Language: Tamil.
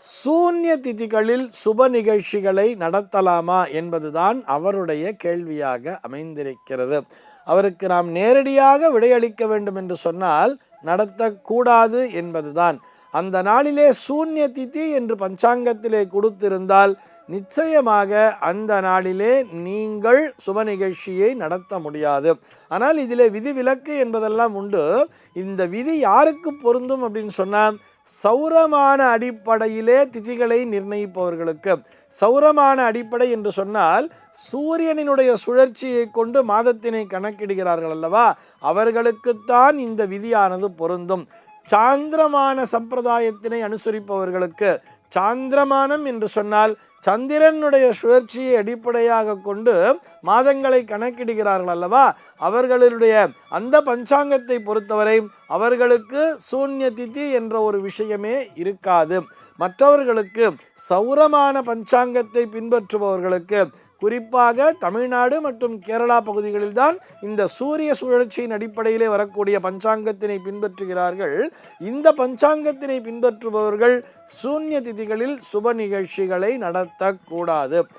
சூன்ய திதிகளில் சுப நிகழ்ச்சிகளை நடத்தலாமா என்பதுதான் அவருடைய கேள்வியாக அமைந்திருக்கிறது. அவருக்கு நாம் நேரடியாக விடையளிக்க வேண்டும் என்று சொன்னால் நடத்தக்கூடாது என்பதுதான். அந்த நாளிலே சூன்ய திதி என்று பஞ்சாங்கத்திலே கொடுத்திருந்தால் நிச்சயமாக அந்த நாளிலே நீங்கள் சுப நிகழ்ச்சியை நடத்த முடியாது. ஆனால் இதிலே விதிவிலக்கு என்பதெல்லாம் உண்டு. இந்த விதி யாருக்கு பொருந்தும் அப்படின்னு சொன்னால் சௌரமான அடிப்படையிலே திதிகளை நிர்ணயிப்பவர்களுக்கு. சௌரமான அடிப்படை என்று சொன்னால் சூரியனினுடைய சுழற்சியை கொண்டு மாதத்தினை கணக்கிடுகிறார்கள் அல்லவா? அவர்களுக்குத்தான் இந்த விதியானது பொருந்தும். சாந்திரமான சம்பிரதாயத்தினை அனுசரிப்பவர்களுக்கு சாந்திரமானம் என்று சொன்னால் சந்திரனுடைய சுழற்சியை அடிப்படையாக கொண்டு மாதங்களை கணக்கிடுகிறார்கள் அல்லவா? அவர்களுடைய அந்த பஞ்சாங்கத்தை பொறுத்தவரை அவர்களுக்கு சூன்ய திதி என்ற ஒரு விஷயமே இருக்காது. மற்றவர்களுக்கு சௌரமான பஞ்சாங்கத்தை பின்பற்றுபவர்களுக்கு குறிப்பாக தமிழ்நாடு மற்றும் கேரளா பகுதிகளில்தான் இந்த சூரிய சுழற்சியின் அடிப்படையிலே வரக்கூடிய பஞ்சாங்கத்தினை பின்பற்றுகிறார்கள். இந்த பஞ்சாங்கத்தினை பின்பற்றுபவர்கள் சூன்ய திதிகளில் சுப நிகழ்ச்சிகளை நடத்தக்கூடாது.